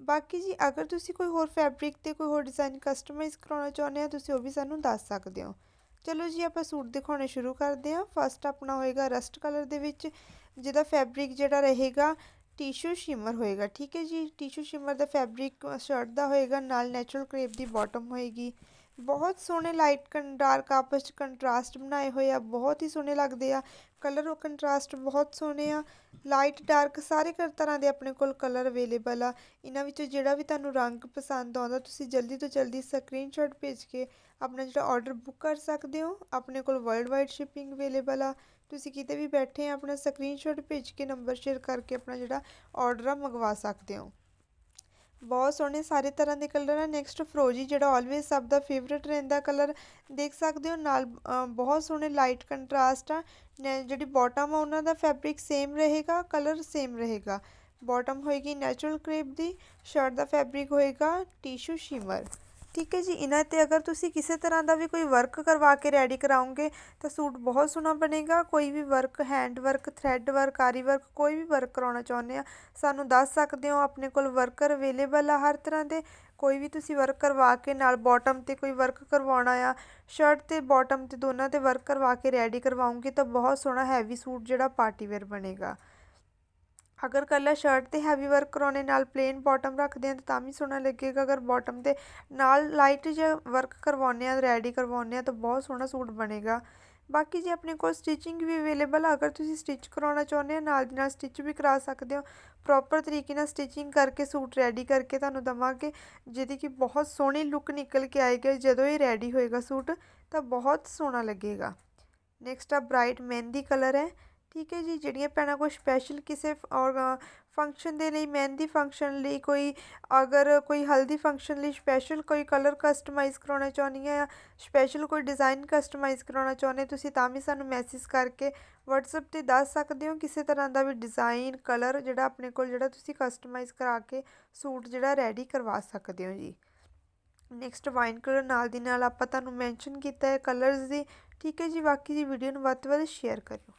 ਬਾਕੀ ਜੀ, ਅਗਰ ਤੁਸੀਂ ਕੋਈ ਹੋਰ ਫੈਬਰਿਕ ਤੇ ਕੋਈ ਹੋਰ ਡਿਜ਼ਾਈਨ ਕਸਟਮਾਈਜ਼ ਕਰਾਉਣਾ ਚਾਹੁੰਦੇ ਆ ਤੁਸੀਂ ਉਹ ਵੀ ਸਾਨੂੰ ਦੱਸ ਸਕਦੇ ਹੋ। ਚਲੋ ਜੀ, ਆਪਾਂ ਸੂਟ ਦਿਖਾਉਣੇ ਸ਼ੁਰੂ ਕਰਦੇ ਹਾਂ। ਫਸਟ ਆਪਣਾ ਹੋਏਗਾ ਰਸਟ ਕਲਰ ਦੇ ਵਿੱਚ, ਜਿਹਦਾ ਫੈਬਰਿਕ ਜਿਹੜਾ ਰਹੇਗਾ ਟਿਸ਼ੂ ਸ਼ਿਮਰ ਹੋਏਗਾ, ਠੀਕ ਹੈ ਜੀ? ਟਿਸ਼ੂ ਸ਼ਿਮਰ ਦਾ ਫੈਬਰਿਕ ਸ਼ਰਟ ਦਾ ਹੋਏਗਾ, ਨਾਲ ਨੈਚੁਰਲ ਕਰੇਪ ਦੀ ਬਾਟਮ ਹੋਏਗੀ। ਬਹੁਤ ਸੋਹਣੇ ਲਾਈਟ ਡਾਰਕ ਆਪਸ ਚ ਕੰਟਰਾਸਟ ਬਣਾਏ ਹੋਏ ਆ, ਬਹੁਤ ਹੀ ਸੋਹਣੇ ਲੱਗਦੇ ਆ। ਕਲਰ ਉਹ ਕੰਟਰਾਸਟ ਬਹੁਤ ਸੋਹਣੇ ਆ। ਲਾਈਟ ਡਾਰਕ ਸਾਰੇ ਤਰ੍ਹਾਂ ਦੇ ਆਪਣੇ ਕੋਲ ਕਲਰ ਅਵੇਲੇਬਲ ਆ। ਇਹਨਾਂ ਵਿੱਚੋਂ ਜਿਹੜਾ ਵੀ ਤੁਹਾਨੂੰ ਰੰਗ ਪਸੰਦ ਆਉਂਦਾ, ਤੁਸੀਂ ਜਲਦੀ ਤੋਂ ਜਲਦੀ ਸਕਰੀਨਸ਼ਾਟ ਭੇਜ ਕੇ ਆਪਣਾ ਜਿਹੜਾ ਆਰਡਰ ਬੁੱਕ ਕਰ ਸਕਦੇ ਹੋ। ਆਪਣੇ ਕੋਲ ਵਰਲਡ ਵਾਈਡ ਸ਼ਿਪਿੰਗ ਅਵੇਲੇਬਲ ਆ। ਤੁਸੀਂ ਕਿਤੇ ਵੀ ਬੈਠੇ ਆ, ਆਪਣਾ ਸਕਰੀਨਸ਼ਾਟ ਭੇਜ ਕੇ ਨੰਬਰ ਸ਼ੇਅਰ ਕਰਕੇ ਆਪਣਾ ਜਿਹੜਾ ਆਰਡਰ ਆ, ਮੰਗਵਾ ਸਕਦੇ ਹੋ। ਬਹੁਤ ਸੋਹਣੇ ਸਾਰੇ ਤਰ੍ਹਾਂ ਦੇ ਕਲਰ ਆ। ਨੈਕਸਟ ਫਰੋਜੀ ਜਿਹੜਾ ਆਲਵੇਜ਼ ਸਭ ਦਾ ਫੇਵਰਿਟ ਰਹਿੰਦਾ ਕਲਰ, ਦੇਖ ਸਕਦੇ ਹੋ ਨਾਲ ਬਹੁਤ ਸੋਹਣੇ ਲਾਈਟ ਕੰਟਰਾਸਟ ਆ। ਜਿਹੜੀ ਬਾਟਮ ਆ, ਉਹਨਾਂ ਦਾ ਫੈਬਰਿਕ ਸੇਮ ਰਹੇਗਾ ਕਲਰ ਸੇਮ ਰਹੇਗਾ। ਬਾਟਮ ਹੋਏਗੀ ਨੈਚੁਰਲ ਕ੍ਰੇਪ ਦੀ ਸ਼ਰਟ ਦਾ ਫੈਬਰਿਕ ਹੋਏਗਾ ਟਿਸ਼ੂ ਸ਼ਿਮਰ ਠੀਕ ਹੈ ਜੀ, ਇਹਨਾਂ ਤੇ ਅਗਰ ਤੁਸੀਂ ਕਿਸੇ ਤਰ੍ਹਾਂ ਦਾ ਵੀ ਕੋਈ ਵਰਕ ਕਰਵਾ ਕੇ ਰੈਡੀ ਕਰਾਉਂਗੇ ਤਾਂ ਸੂਟ ਬਹੁਤ ਸੋਹਣਾ ਬਣੇਗਾ। ਕੋਈ ਵੀ work hand work thread work ਆਰੀ ਵਰਕ ਕੋਈ ਵੀ ਵਰਕ ਕਰਾਉਣਾ ਚਾਹੁੰਦੇ ਆ, ਸਾਨੂੰ ਦੱਸ ਸਕਦੇ ਹੋ ਆਪਣੇ ਕੋਲ ਵਰਕਰ ਅਵੇਲੇਬਲ ਆ ਹਰ ਤਰ੍ਹਾਂ ਦੇ। ਕੋਈ ਵੀ ਤੁਸੀਂ ਵਰਕ ਕਰਵਾ ਕੇ ਨਾਲ ਬਾਟਮ ਤੇ ਕੋਈ ਵਰਕ ਕਰਵਾਉਣਾ ਆ ਸ਼ਰਟ ਤੇ ਬਾਟਮ ਤੇ ਦੋਨਾਂ ਤੇ ਵਰਕ ਕਰਵਾ ਕੇ ਰੈਡੀ ਕਰਵਾਉਂਗੇ ਤਾਂ ਬਹੁਤ ਸੋਹਣਾ ਹੈਵੀ ਸੂਟ ਜਿਹੜਾ ਪਾਰਟੀ ਵੇਅਰ ਬਣੇਗਾ। ਅਗਰ ਕੱਲਾ ਸ਼ਰਟ ਤੇ ਹੈਵੀ ਵਰਕ ਕਰਾਉਣੇ ਨਾਲ ਪਲੇਨ ਬਾਟਮ ਰੱਖਦੇ ਆ ਤਾਂ ਵੀ ਸੋਹਣਾ ਲੱਗੇਗਾ। ਅਗਰ ਬਾਟਮ ਤੇ ਨਾਲ ਲਾਈਟ ਜਿਹਾ ਵਰਕ ਕਰਵਾਉਣੇ ਆ ਰੈਡੀ ਕਰਵਾਉਣੇ ਆ ਤਾਂ ਬਹੁਤ ਸੋਹਣਾ ਸੂਟ ਬਣੇਗਾ। ਬਾਕੀ ਜੇ ਆਪਣੇ ਕੋਲ ਸਟਿਚਿੰਗ ਵੀ ਅਵੇਲੇਬਲ ਆ, ਅਗਰ ਤੁਸੀਂ ਸਟਿਚ ਕਰਾਉਣਾ ਚਾਹੁੰਦੇ ਹੋ, ਨਾਲ ਦੀ ਨਾਲ ਸਟਿਚ ਵੀ ਕਰਾ ਸਕਦੇ ਹੋ ਪ੍ਰੋਪਰ ਤਰੀਕੇ ਨਾਲ ਸਟਿਚਿੰਗ ਕਰਕੇ ਸੂਟ ਰੈਡੀ ਕਰਕੇ ਤੁਹਾਨੂੰ ਦਵਾਂਗੇ, ਜਿਹਦੀ ਕਿ ਬਹੁਤ ਸੋਹਣੀ ਲੁੱਕ ਨਿਕਲ ਕੇ ਆਏਗੀ ਜਦੋਂ ਇਹ ਰੈਡੀ ਹੋਏਗਾ ਸੂਟ ਤਾਂ ਬਹੁਤ ਸੋਹਣਾ ਲੱਗੇਗਾ। ਨੈਕਸਟ ਆ ਬ੍ਰਾਈਟ ਮਹਿੰਦੀ ਕਲਰ ਹੈ। ਠੀਕ ਹੈ ਜੀ, ਜਿਹੜੀਆਂ ਭੈਣਾਂ ਕੋਈ ਸਪੈਸ਼ਲ ਕਿਸੇ ਫੰਕਸ਼ਨ ਦੇ ਲਈ, ਮਹਿੰਦੀ ਫੰਕਸ਼ਨ ਲਈ ਕੋਈ, ਅਗਰ ਕੋਈ ਹਲਦੀ ਫੰਕਸ਼ਨ ਲਈ ਸਪੈਸ਼ਲ ਕੋਈ ਕਲਰ ਕਸਟਮਾਈਜ਼ ਕਰਾਉਣਾ ਚਾਹੁੰਦੀਆਂ ਆ ਸਪੈਸ਼ਲ ਕੋਈ ਡਿਜ਼ਾਈਨ ਕਸਟਮਾਈਜ਼ ਕਰਾਉਣਾ ਚਾਹੁੰਦੇ ਤੁਸੀਂ ਤਾਂ ਵੀ ਸਾਨੂੰ ਮੈਸੇਜ ਕਰਕੇ WhatsApp ਤੇ ਦੱਸ ਸਕਦੇ ਹੋ, ਕਿਸੇ ਤਰ੍ਹਾਂ ਦਾ ਵੀ ਡਿਜ਼ਾਈਨ ਕਲਰ ਜਿਹੜਾ ਆਪਣੇ ਕੋਲ, ਜਿਹੜਾ ਤੁਸੀਂ ਕਸਟਮਾਈਜ਼ ਕਰਾ ਕੇ ਸੂਟ ਜਿਹੜਾ ਰੈਡੀ ਕਰਵਾ ਸਕਦੇ ਹੋ ਜੀ। ਨੈਕਸਟ ਵਾਈਨ ਕਲਰ ਨਾਲ ਦੀ ਨਾਲ ਆਪਾਂ ਤੁਹਾਨੂੰ ਮੈਂਸ਼ਨ ਕੀਤਾ ਹੈ ਕਲਰਸ ਦੀ, ਠੀਕ ਹੈ ਜੀ, ਬਾਕੀ ਜੀ ਵੀਡੀਓ ਨੂੰ ਵੱਧ ਤੋਂ ਵੱਧ ਸ਼ੇਅਰ ਕਰਿਓ।